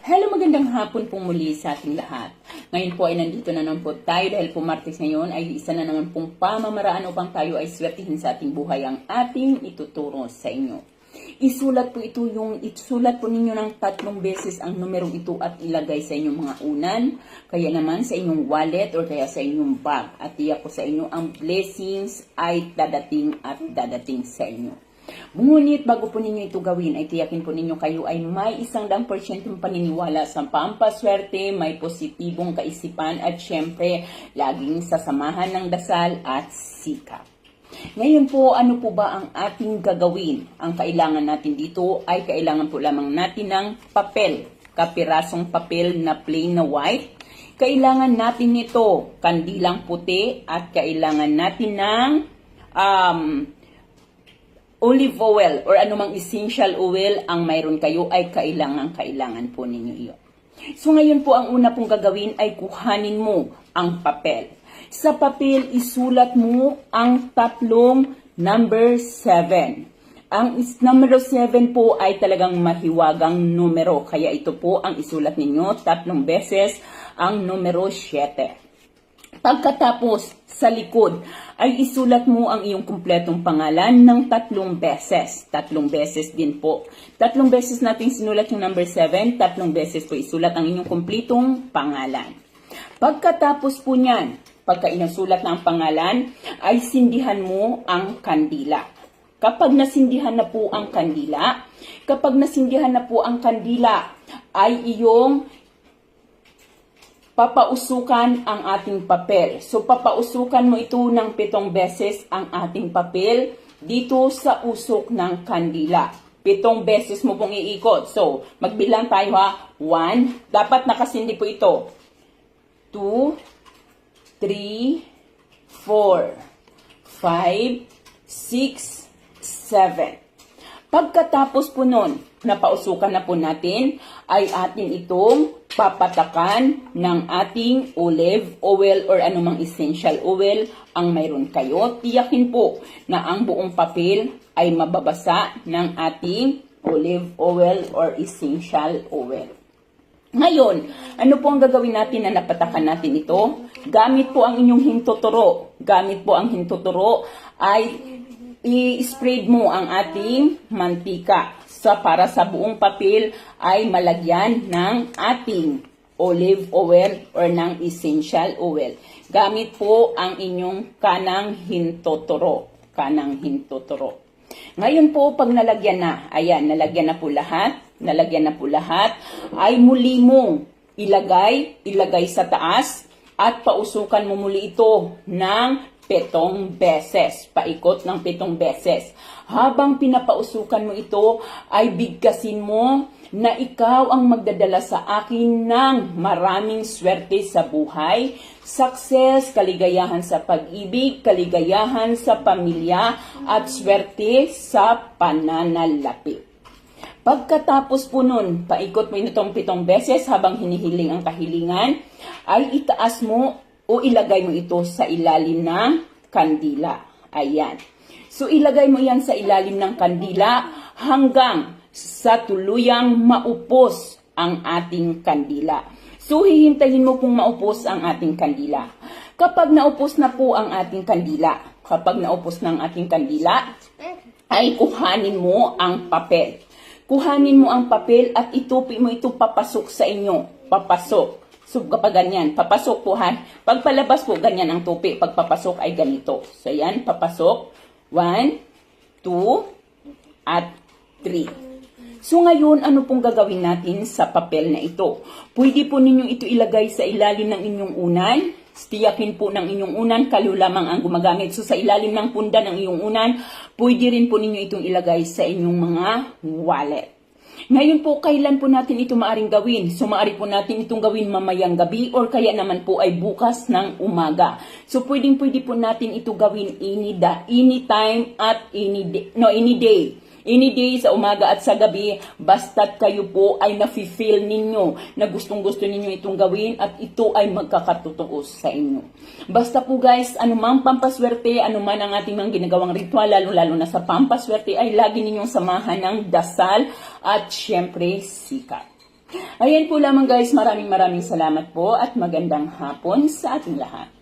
Hello, magandang hapon pong muli sa ating lahat. Ngayon po ay nandito na naman po tayo dahil po Martes ngayon ay isa na naman pong pamamaraan upang tayo ay swertihin sa ating buhay ang ating ituturo sa inyo. Isulat po ito yung isulat po ninyo ng tatlong beses ang numerong ito at ilagay sa inyong mga unan, kaya naman sa inyong wallet or kaya sa inyong bag. At tiyak po sa inyo ang blessings ay dadating at dadating sa inyo. Ngunit bago po ninyo ito gawin, ay tiyakin po ninyo kayo ay may isang daang porsyentong paniniwala sa pampaswerte, may positibong kaisipan at syempre laging sasamahan ng dasal at sikap. Ngayon po, ano po ba ang ating gagawin? Ang kailangan natin dito ay kailangan po lamang natin ng papel. Kapirasong papel na plain na white. Kailangan natin nito, kandilang puti at kailangan natin ng um, olive oil or anumang essential oil ang mayroon kayo ay kailangan kailangan po ninyo iyon. So ngayon po ang una pong gagawin ay kuhanin mo ang papel. Sa papel isulat mo ang tatlong number 7. Ang numero 7 po ay talagang mahiwagang numero. Kaya ito po ang isulat ninyo tatlong beses ang numero 7. Pagkatapos, sa likod, ay isulat mo ang iyong kumpletong pangalan ng tatlong beses. Tatlong beses din po. Tatlong beses natin sinulat yung number 7, tatlong beses po isulat ang inyong kumpletong pangalan. Pagkatapos po niyan, pagka inasulat na ang pangalan, ay sindihan mo ang kandila. Kapag nasindihan na po ang kandila, kapag nasindihan na po ang kandila, ay iyong papausukan ang ating papel. So, papausukan mo ito ng pitong beses ang ating papel dito sa usok ng kandila. Pitong beses mo pong iikot. So, magbilang tayo ha. One. Dapat nakasindi po ito. Two. Three. Four. Five. Six. Seven. Pagkatapos po nun, napausukan na po natin, ay atin itong papatakan ng ating olive oil or anumang essential oil ang mayroon kayo. Tiyakin po na ang buong papel ay mababasa ng ating olive oil or essential oil. Ngayon, ano po ang gagawin natin na napatakan natin ito? Gamit po ang inyong hintuturo. Gamit po ang hintuturo ay i-spread mo ang ating mantika sa para sa buong papel ay malagyan ng ating olive oil or ng essential oil. Gamit po ang inyong kanang hintotoro. Kanang hintotoro. Ngayon po, pag nalagyan na, ayan, nalagyan na po lahat, nalagyan na po lahat, ay muli mong ilagay, ilagay sa taas, at pausukan mo muli ito ng pitong beses. Paikot ng pitong beses. Habang pinapausukan mo ito, ay bigkasin mo na ikaw ang magdadala sa akin ng maraming swerte sa buhay, success, kaligayahan sa pag-ibig, kaligayahan sa pamilya, at swerte sa pananalapi. Pagkatapos po nun, paikot mo itong pitong beses habang hinihiling ang kahilingan, ay itaas mo o ilagay mo ito sa ilalim ng kandila. Ayan. So ilagay mo yan sa ilalim ng kandila hanggang sa tuluyang maupos ang ating kandila. So hihintayin mo pong maupos ang ating kandila. Kapag naupos na po ang ating kandila, kapag naupos na ang ating kandila, ay kuhanin mo ang papel. Kuhanin mo ang papel at itupi mo ito papasok sa inyo. Papasok. So, kapag ganyan, papasok po ha. Pag po, ganyan ang tupi. Pag papasok ay ganito. So, yan, papasok. One, two, at three. So, ngayon, ano pong gagawin natin sa papel na ito? Pwede po ninyo ito ilagay sa ilalim ng inyong unan. Tiyakin po ng inyong unan, kayo lamang ang gumagamit. So, sa ilalim ng punda ng iyong unan, pwede rin po ninyo itong ilagay sa inyong mga wallet. Ngayon po, kailan po natin ito maaring gawin? So, maari po natin itong gawin mamayang gabi or kaya naman po ay bukas ng umaga. So, pwedeng pwede po natin ito gawin any, da, any time at any day. No, any day. Any day sa umaga at sa gabi, basta't kayo po ay nafe-feel ninyo na gustong-gusto ninyo itong gawin at ito ay magkakatotoo sa inyo. Basta po guys, anumang pampaswerte, anuman ang ating mga ginagawang ritual, lalo-lalo na sa pampaswerte, ay lagi ninyong samahan ng dasal at syempre sikap. Ayan po lamang guys, maraming maraming salamat po at magandang hapon sa ating lahat.